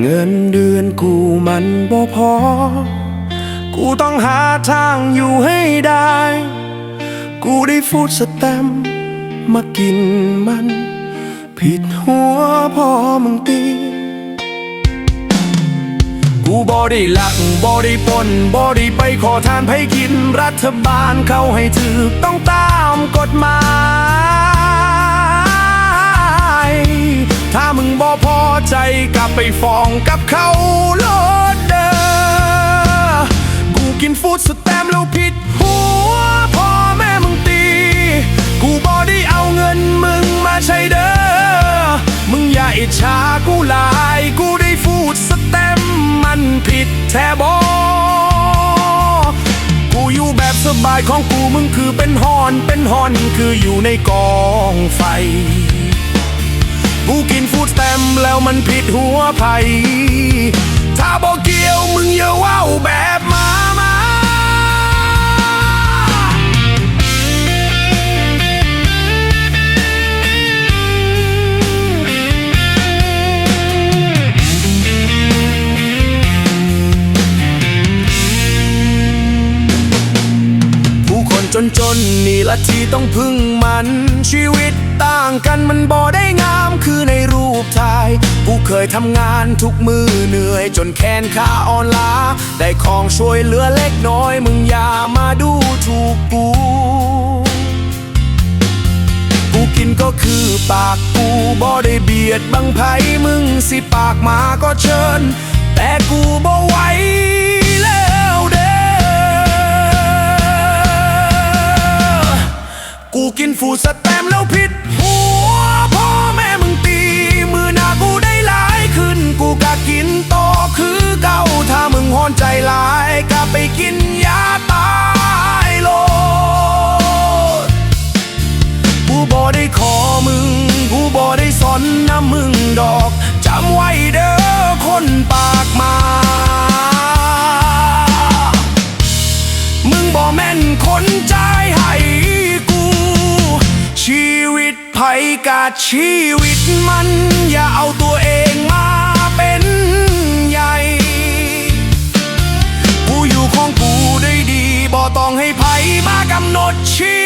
เงินเดือนกูมันบ่พอ กูต้องหาทางอยู่ให้ได้ กูได้ฟูดสแตมมากินมัน ผิดหัวพอมึงตีกูบอได้ลักบอได้ปนบอได้ไปขอทานไผกินรัฐบาลเขาให้ถือต้องตามกฎหมาย ใจกลับไปฟ้องกับเขาโลดเดอกูกินฟูดสแตมแล้วผิดหัวพ่อแม่มึงตี กูบอได้เอาเงินมึงมาใช้เด้อ มึงอย่าอิจฉากูหลาย กูได้ฟูดสแตมมันผิดแท้บอกูอยู่แบบสบายของกูมึงคือเป็นหอนเป็นหอนคืออยู่ในกองไฟ กูกินฟูดสแตมแล้วมันผิดหัวไผ่ถ้าบอกเกี่ยวมึงอย่าว่าวแบบมา นจนนี่ละที่ต้องพึ่งมัน ชีวิตต่างกันมันบ่ได้งามคือในรูปถ่าย ผู้เคยทำงานทุกมือเหนื่อย จนแขนขาอ่อนล้า ได้ของช่วยเหลือเล็กน้อย มึงอย่ามาดูถูกกูกูกินก็คือปากกูบ่ได้เบียดบังไผมึงสิปากมาก็เชิญ แต่กูบ่ไหวแล้ว กูกินฟูสแตมแล้วผิดหู ภัยกาดชีวิตมัน อย่าเอาตัวเองมาเป็นใหญ่ กูอยู่ของกูได้ดี บ่ต้องให้ภัยมากำหนดชี